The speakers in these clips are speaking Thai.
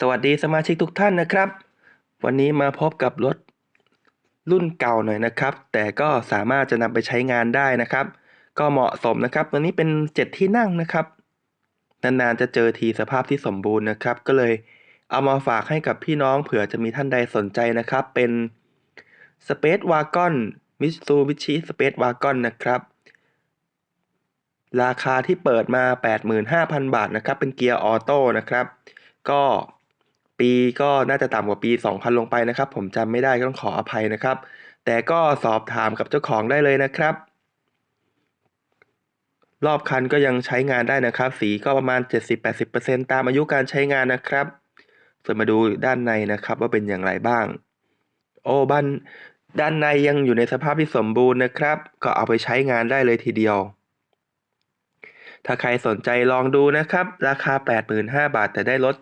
สวัสดีสมาชิกทุกท่านนะครับ วันนี้มาพบกับรถรุ่นเก่าหน่อยนะครับ แต่ก็สามารถจะนำไปใช้งานได้นะครับ ก็เหมาะสมนะครับ ตัวนี้เป็นเจ็ดที่นั่งนะครับ นานๆจะเจอทีสภาพที่สมบูรณ์นะครับ ก็เลยเอามาฝากให้กับพี่น้องเผื่อจะมีท่านใดสนใจนะครับ เป็น Space Wagon Mitsubishi Space Wagon นะครับ ราคาที่เปิดมา 85,000 บาทนะครับ เป็นเกียร์ออโต้นะครับ ก็ ปีก็น่าจะต่ำกว่าปี 2,000 ลงไปนะครับ ผมจำไม่ได้ก็ต้องขออภัยนะครับ แต่ก็สอบถามกับเจ้าของได้เลยนะครับ รอบคันก็ยังใช้งานได้นะครับ สีก็ประมาณ 70-80%ตามอายุการใช้งานนะครับ ส่วนมาดูด้านในนะครับว่าเป็นอย่างไรบ้าง โอ้บ้านด้านในยังอยู่ในสภาพที่สมบูรณ์นะครับ ก็เอาไปใช้งานได้เลยทีเดียว ถ้าใครสนใจลองดูนะครับ ราคา 85,000 บาทแต่ได้รถ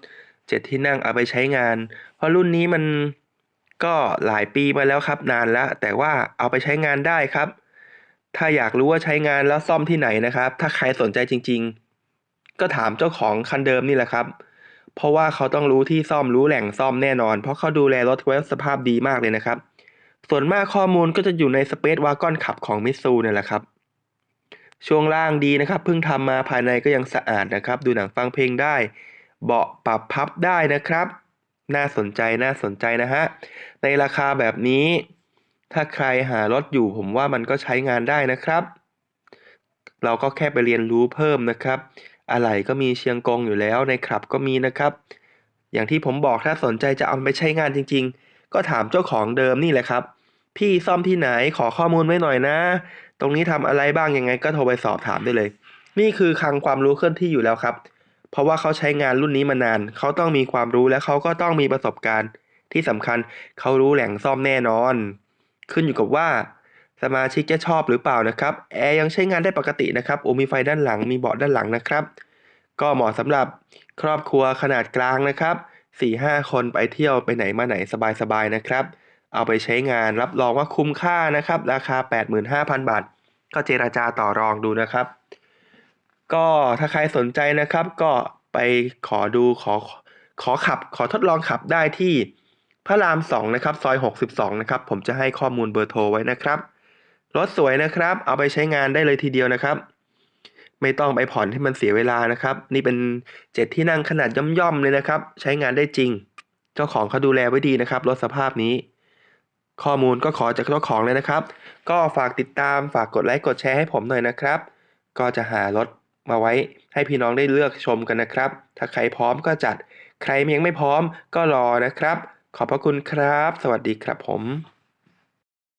7 ที่นั่งเอาไปใช้งาน เพราะรุ่นนี้มันก็หลายปีมาแล้วครับนานแล้ว แต่ว่าเอาไปใช้งานได้ครับ ถ้าอยากรู้ว่าใช้งานแล้วซ่อมที่ไหนนะครับ ถ้าใครสนใจจริง ๆ ก็ถามเจ้าของคันเดิมนี่แหละครับ เพราะว่าเขาต้องรู้ที่ซ่อมรู้แหล่งซ่อมแน่นอน เพราะเขาดูแลรถไว้สภาพดีมากเลยนะครับ ส่วนมากข้อมูลก็จะอยู่ในสเปซวากอนขับของมิตซูเนี่ยแหละครับช่วงล่างดีนะครับเพิ่งทำมาภายในก็ยังสะอาดนะครับ ดูหนังฟังเพลงได้ เบาะปรับพับได้นะครับ น่าสนใจน่าสนใจนะฮะ ในราคาแบบนี้ ถ้าใครหารถอยู่ผมว่ามันก็ใช้งานได้นะครับ เราก็แค่ไปเรียนรู้เพิ่มนะครับ อะไหล่ก็มีเชียงกงอยู่แล้วในคลับก็มีนะครับ อย่างที่ผมบอกถ้าสนใจจะเอาไปใช้งานจริง ๆ ก็ถามเจ้าของเดิมนี่แหละครับ พี่ซ่อมที่ไหนขอข้อมูลไว้หน่อยนะ ตรงนี้ทำอะไรบ้างยังไงก็โทรไปสอบถามได้เลย นี่คือคลังความรู้เคลื่อนที่อยู่แล้วครับ เพราะว่าเขาใช้งานรุ่นนี้มานาน เขาต้องมีความรู้และเขาก็ต้องมีประสบการณ์ ที่สำคัญเขารู้แหล่งซ่อมแน่นอน ขึ้นอยู่กับว่า สมาชิกจะชอบหรือเปล่านะครับ แอร์ยังใช้งานได้ปกตินะครับ โอมีไฟด้านหลัง มีเบาะด้านหลังนะครับ ก็เหมาะสำหรับครอบครัวขนาดกลางนะครับ 4-5 คนไปเที่ยวไปไหนมาไหนสบายๆนะครับ เอาไปใช้งานรับรองว่าคุ้มค่านะครับ ราคา 85,000 บาท ก็เจราจาต่อรองดูนะครับ ก็ถ้าใครสนใจนะครับ ก็ไปขอดูขอขอขับ ขอทดลองขับได้ที่พระรามสองนะครับ ซอย 62 นะครับ ผมจะให้ข้อมูลเบอร์โทรไว้นะครับ รถสวยนะครับ เอาไปใช้งานได้เลยทีเดียวนะครับ ไม่ต้องไปผ่อนให้มันเสียเวลานะครับ นี่เป็นเจ็ดที่นั่งขนาดย่อมๆเลยนะครับ ใช้งานได้จริง เจ้าของเขาดูแลไว้ดีนะครับ รถสภาพนี้ ข้อมูลก็ขอจากเจ้าของเลยนะครับ ก็ฝากติดตามฝากกดไลค์กดแชร์ให้ผมหน่อยนะครับ ก็จะหารถ มาไว้ให้พี่น้องได้เลือกชมกันนะครับ ถ้าใครพร้อมก็จัด ใครยังไม่พร้อมก็รอนะครับ ขอบพระคุณครับ สวัสดีครับผม